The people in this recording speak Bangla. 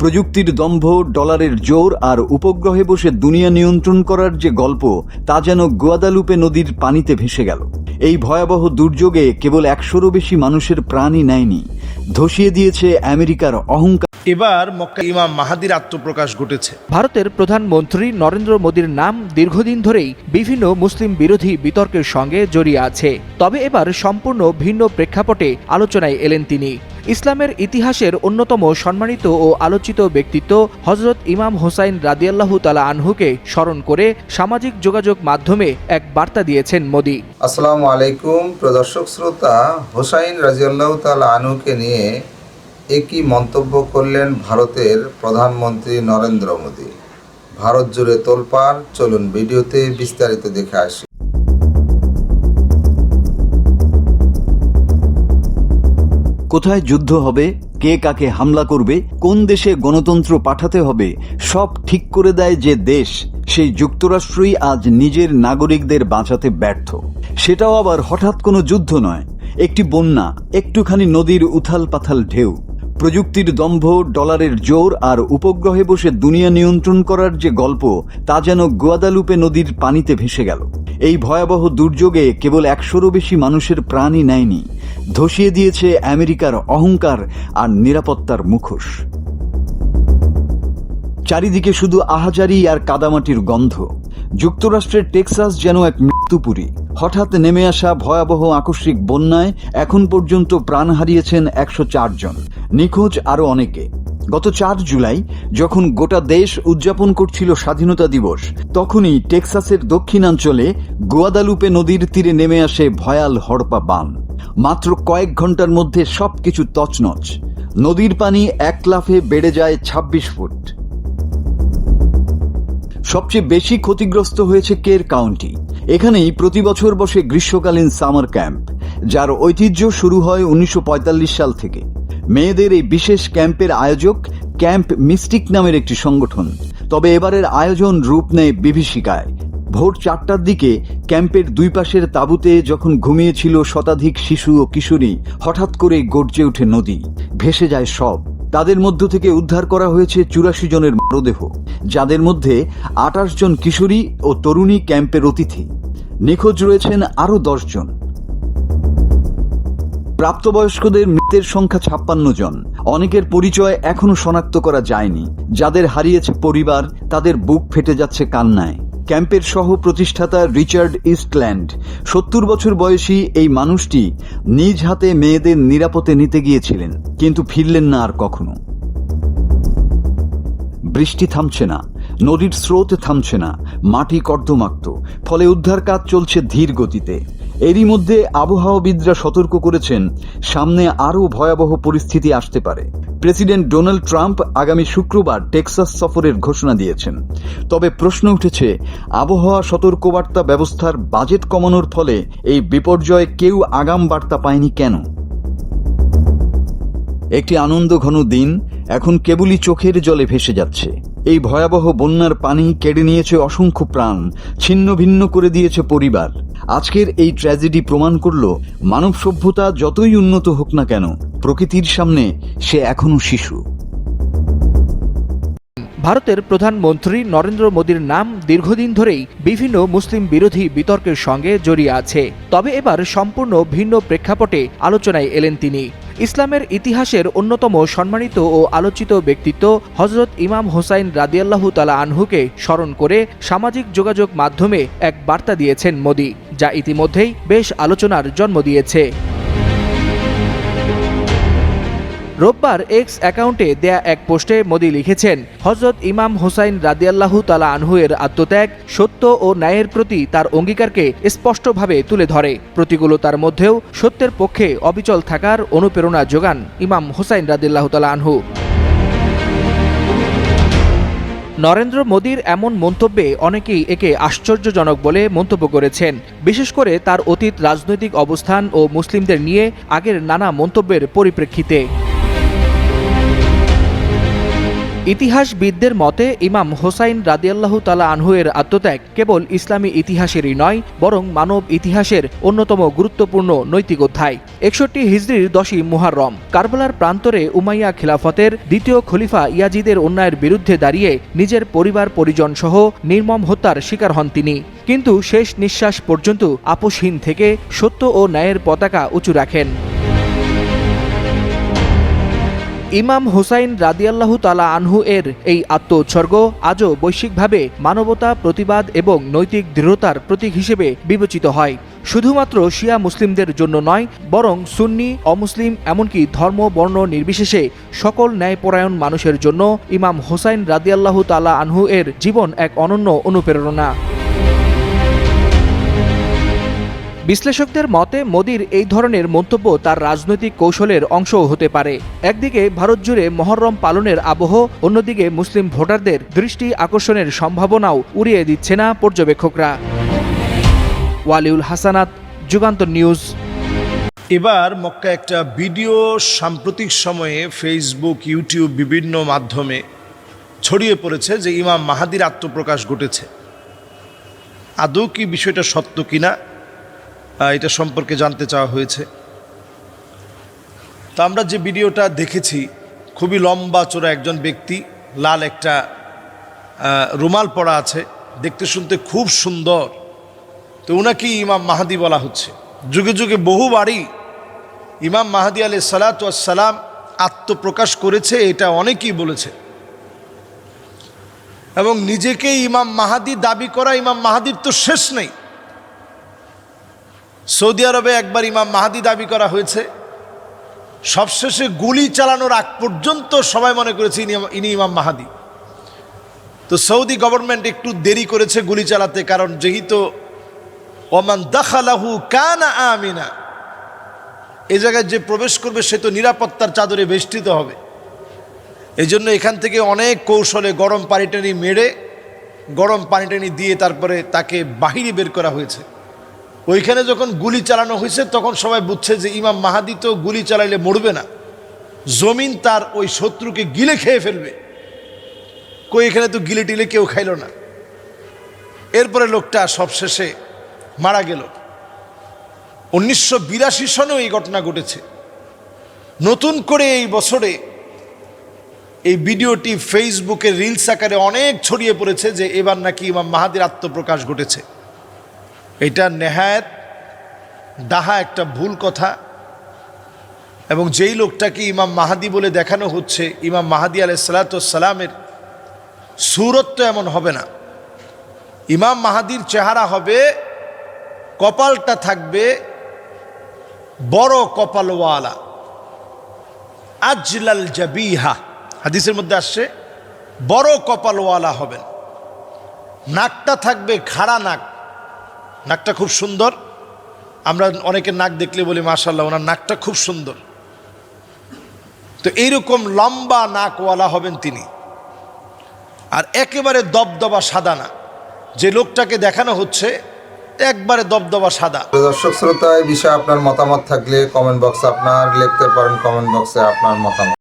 প্রযুক্তির দম্ভ, ডলারের জোর আর উপগ্রহে বসে দুনিয়া নিয়ন্ত্রণ করার যে গল্প, তা যেন গোয়াদালুপে নদীর পানিতে ভেসে গেল। এই ভয়াবহ দুর্যোগে কেবল একশোরও বেশি মানুষের প্রাণই নেয়নি। ধসিয়ে দিয়েছে আমেরিকার অহংকার। এবার মক্কা ইমাম মাহাদির আত্মপ্রকাশ ঘটেছে। ভারতের প্রধানমন্ত্রী নরেন্দ্র মোদীর নাম দীর্ঘদিন ধরেই বিভিন্ন মুসলিম বিরোধী বিতর্কের সঙ্গে জড়িয়ে আছে। তবে এবার সম্পূর্ণ ভিন্ন প্রেক্ষাপটে আলোচনায় এলেন তিনি। ইসলামের ইতিহাসের অন্যতম সম্মানিত ও আলোচিত ব্যক্তিত্ব হজরত ইমাম হোসাইন রাদিয়াল্লাহু তালা আনহুকে স্মরণ করে সামাজিক যোগাযোগ মাধ্যমে এক বার্তা দিয়েছেন মোদী। আসসালামু আলাইকুম প্রদর্শক শ্রোতা হোসাইন রাজিয়াল্লাহ তাল আনুকে নিয়ে একই মন্তব্য করলেন ভারতের প্রধানমন্ত্রী নরেন্দ্র মোদী। ভারত জুড়ে তোলপাড়, চলুন ভিডিওতে বিস্তারিত দেখে আসি। কোথায় যুদ্ধ হবে, কে কাকে হামলা করবে, কোন দেশে গণতন্ত্র পাঠাতে হবে, সব ঠিক করে দেয় যে দেশ, সেই যুক্তরাষ্ট্রই আজ নিজের নাগরিকদের বাঁচাতে ব্যর্থ। সেটাও আবার হঠাৎ কোনো যুদ্ধ নয়, একটি বন্যা, একটুখানি নদীর উথাল পাথাল ঢেউ। প্রযুক্তির দম্ভ, ডলারের জোর আর উপগ্রহে বসে দুনিয়া নিয়ন্ত্রণ করার যে গল্প, তা যেন গোয়াদালুপে নদীর পানিতে ভেসে গেল। এই ভয়াবহ দুর্যোগে কেবল একশোরও বেশি মানুষের প্রাণই নেয়নি। ধসিয়ে দিয়েছে আমেরিকার অহংকার আর নিরাপত্তার মুখোশ। চারিদিকে শুধু আহাজারি আর কাদামাটির গন্ধ। যুক্তরাষ্ট্রের টেক্সাস যেন এক মৃত্যুপুরী। হঠাৎ নেমে আসা ভয়াবহ আকস্মিক বন্যায় এখন পর্যন্ত প্রাণ হারিয়েছেন একশো জন। নিখোঁজ আরও অনেকে। গত চার জুলাই, যখন গোটা দেশ উদযাপন করছিল স্বাধীনতা দিবস, তখনই টেক্সাসের দক্ষিণাঞ্চলে গোয়াদালুপে নদীর তীরে নেমে আসে ভয়াল হড়পা বান। মাত্র কয়েক ঘণ্টার মধ্যে সবকিছু তছনছ। নদীর পানি এক লাফে বেড়ে যায় ২৬ ফুট। সবচেয়ে বেশি ক্ষতিগ্রস্ত হয়েছে কের কাউন্টি। এখানেই প্রতি বছর বসে গ্রীষ্মকালীন সামার ক্যাম্প, যার ঐতিহ্য শুরু হয় উনিশশো পঁয়তাল্লিশ সাল থেকে। মেয়েদের এই বিশেষ ক্যাম্পের আয়োজক ক্যাম্প মিস্টিক নামের একটি সংগঠন। তবে এবারের আয়োজন রূপ নেয় বিভীষিকায়। ভোর চারটার দিকে ক্যাম্পের দুই পাশের তাঁবুতে যখন ঘুমিয়েছিল শতাধিক শিশু ও কিশোরী, হঠাৎ করে গর্জে ওঠে নদী। ভেসে যায় সব। তাদের মধ্য থেকে উদ্ধার করা হয়েছে চুরাশি জনের মরদেহ, যাদের মধ্যে আটাশ জন কিশোরী ও তরুণী ক্যাম্পের অতিথি। নিখোঁজ রয়েছেন আরও দশ জন। প্রাপ্তবয়স্কদের মৃতের সংখ্যা ছাপ্পান্ন জন। অনেকের পরিচয় এখনও শনাক্ত করা যায়নি। যাদের হারিয়েছে পরিবার, তাদের বুক ফেটে যাচ্ছে কান্নায়। ক্যাম্পের সহ প্রতিষ্ঠাতা রিচার্ড ইস্টল্যান্ড সত্তর বছর বয়সী এই মানুষটি নিজ হাতে মেয়েদের নিরাপদে নিতে গিয়েছিলেন, কিন্তু ফিরলেন না আর কখনো। বৃষ্টি থামছে না, নদীর স্রোত থামছে না, মাটি কর্দমাক্ত, ফলে উদ্ধার কাজ চলছে ধীর গতিতে। এরই মধ্যে আবহাওয়াবিদরা সতর্ক করেছেন, সামনে আরও ভয়াবহ পরিস্থিতি আসতে পারে। প্রেসিডেন্ট ডোনাল্ড ট্রাম্প আগামী শুক্রবার টেক্সাস সফরের ঘোষণা দিয়েছেন। তবে প্রশ্ন উঠেছে, আবহাওয়া সতর্কবার্তা ব্যবস্থার বাজেট কমানোর ফলে এই বিপর্যয়ে কেউ আগাম বার্তা পায়নি কেন? একটি আনন্দ ঘন দিন এখন কেবলই চোখের জলে ভেসে যাচ্ছে। এই ভয়াবহ বন্যার পানি কেড়ে নিয়েছে অসংখ্য প্রাণ, ছিন্ন ভিন্ন করে দিয়েছে পরিবার। আজকের এই ট্র্যাজেডি প্রমাণ করল মানব সভ্যতা যতই উন্নত হোক না কেন, প্রকৃতির সামনে সে এখনও শিশু। ভারতের প্রধানমন্ত্রী নরেন্দ্র মোদীর নাম দীর্ঘদিন ধরেই বিভিন্ন মুসলিম বিরোধী বিতর্কের সঙ্গে জড়িয়ে আছে। তবে এবার সম্পূর্ণ ভিন্ন প্রেক্ষাপটে আলোচনায় এলেন তিনি। ইসলামের ইতিহাসের অন্যতম সম্মানিত ও আলোচিত ব্যক্তিত্ব হজরত ইমাম হোসাইন রাদিয়াল্লাহু তালা আনহুকে স্মরণ করে সামাজিক যোগাযোগ মাধ্যমে এক বার্তা দিয়েছেন মোদী। যা ইতিমধ্যেই বেশ আলোচনার জন্ম দিয়েছে। রোববার এক্স অ্যাকাউন্টে দেয়া এক পোস্টে মোদি লিখেছেন হজরত ইমাম হোসাইন রাদিয়াল্লাহু তালা আনহু এর আত্মত্যাগ সত্য ও ন্যায়ের প্রতি তার অঙ্গীকারকে স্পষ্টভাবে তুলে ধরে। প্রতিকূলতার মধ্যেও সত্যের পক্ষে অবিচল থাকার অনুপ্রেরণা যোগান ইমাম হোসাইন রাদিয়াল্লাহু তালা আনহু। নরেন্দ্র মোদীর এমন মন্তব্যে অনেকেই একে আশ্চর্যজনক বলে মন্তব্য করেছেন। বিশেষ করে তার অতীত রাজনৈতিক অবস্থান ও মুসলিমদের নিয়ে আগের নানা মন্তব্যের পরিপ্রেক্ষিতে। ইতিহাসবিদদের মতে, ইমাম হোসাইন রাদিয়াল্লাহু তালা আনহুয়ের আত্মত্যাগ কেবল ইসলামী ইতিহাসেরই নয়, বরং মানব ইতিহাসের অন্যতম গুরুত্বপূর্ণ নৈতিক অধ্যায়। একষট্টি হিজড়ির দশই মুহাররম, কারবালার প্রান্তরে উমাইয়া খিলাফতের দ্বিতীয় খলিফা ইয়াজিদের অন্যায়ের বিরুদ্ধে দাঁড়িয়ে নিজের পরিবার পরিজন সহ নির্মম হত্যার শিকার হন তিনি। কিন্তু শেষ নিঃশ্বাস পর্যন্ত আপোষহীন থেকে সত্য ও ন্যায়ের পতাকা উঁচু রাখেন। ইমাম হুসাইন রাদিয়াল্লাহু তালা আনহু এর এই আত্ম উৎসর্গ আজও বৈশ্বিকভাবে মানবতা, প্রতিবাদ এবং নৈতিক দৃঢ়তার প্রতীক হিসেবে বিবেচিত হয়। শুধুমাত্র শিয়া মুসলিমদের জন্য নয়, বরং সুন্নি, অমুসলিম এমনকি ধর্ম, বর্ণ নির্বিশেষে সকল ন্যায়পরায়ণ মানুষের জন্য ইমাম হোসাইন রাদিয়াল্লাহু তালা আনহু এর জীবন এক অনন্য অনুপ্রেরণা। বিশ্লেষকদের মতে, মোদির এই ধরনের মন্তব্য তার রাজনৈতিক কৌশলের অংশও হতে পারে। একদিকে ভারত জুড়ে মহরম পালনের আবহ, অন্যদিকে মুসলিম ভোটারদের দৃষ্টি আকর্ষণের সম্ভাবনাও উড়িয়ে দিচ্ছে না পর্যবেক্ষকরা। ওয়ালিউল হাসানাত, যুগান্তর নিউজ। এবার মক্কা একটা ভিডিও সাম্প্রতিক সময়ে ফেসবুক, ইউটিউব বিভিন্ন মাধ্যমে ছড়িয়ে পড়েছে যে ইমাম মাহাদির আত্মপ্রকাশ ঘটেছে। আদৌ কি বিষয়টা সত্য কিনা? এটা সম্পর্কে জানতে চাওয়া হয়েছে। তা আমরা যে ভিডিওটা দেখেছি, খুবই লম্বা চোরা একজন ব্যক্তি, লাল একটা রুমাল পরা আছে, দেখতে শুনতে খুব সুন্দর। তো উনাকেই ইমাম মাহাদি বলা হচ্ছে। যুগে যুগে বহুবারই ইমাম মাহাদি আলি সালাতাম আত্মপ্রকাশ করেছে, এটা অনেকেই বলেছে। এবং নিজেকে ইমাম মাহাদি দাবি করা, ইমাম মাহাদির তো শেষ নেই। সৌদি আরবে একবার ইমাম মাহাদি দাবি করা হয়েছে, সবশেষে গুলি চালানোর আগ পর্যন্ত সবাই মনে করেছে ইনি ইমাম মাহাদি। তো সৌদি গভর্নমেন্ট একটু দেরি করেছে গুলি চালাতে, কারণ যেহেতু ওমান দাখালাহু কানা আমিনা, এ জায়গায় যে প্রবেশ করবে সে তো নিরাপত্তার চাদরে বেষ্টিত হবে। এই জন্য এখান থেকে অনেক কৌশলে গরম পানি টানি মেরে, গরম পানি টানি দিয়ে তারপরে তাকে বাহিরে বের করা হয়েছে। ওইখানে যখন গুলি চালানো হয়েছে, তখন সবাই বুঝছে যে ইমাম মাহাদি তো গুলি চালাইলে মরবে না। জমিন তার ওই শত্রুকে গিলে খেয়ে ফেলবে। কই, এখানে তো গিলে টিলে কেউ খাইল না। এরপরে লোকটা সবশেষে মারা গেল। উনিশশো বিরাশি সনেও এই ঘটনা ঘটেছে। নতুন করে এই বছরে এই ভিডিওটি ফেসবুকে রিলস আকারে অনেক ছড়িয়ে পড়েছে যে এবার নাকি ইমাম মাহাদির আত্মপ্রকাশ ঘটেছে। এটা নেহায়ত ডাহা একটা ভুল কথা। এবং যেই লোকটাকে ইমাম মাহাদি বলে দেখানো হচ্ছে, ইমাম মাহাদি আলাইসালাতামের সুরত তো এমন হবে না। ইমাম মাহাদির চেহারা হবে, কপালটা থাকবে বড় কপালওয়ালা। আজলাল জাবিহা, হাদিসের মধ্যে আসছে, বড় কপালওয়ালা হবেন। নাকটা থাকবে খাড়া নাক নাকটা খুব সুন্দর। আমরা অনেকের নাক দেখলে বলি মাশাল্লাহ ওনার নাকটা খুব সুন্দর। তো এইরকম লম্বা নাকওয়ালা হবেন তিনি। আর একেবারে দবদবা সাদা না। যে লোকটাকে দেখানো হচ্ছে একবারে দবদবা সাদা। দর্শক শ্রোতা এই বিষয়ে আপনার মতামত থাকলে কমেন্ট বক্সে আপনার লিখতে পারেন কমেন্ট বক্সে আপনার মতামত।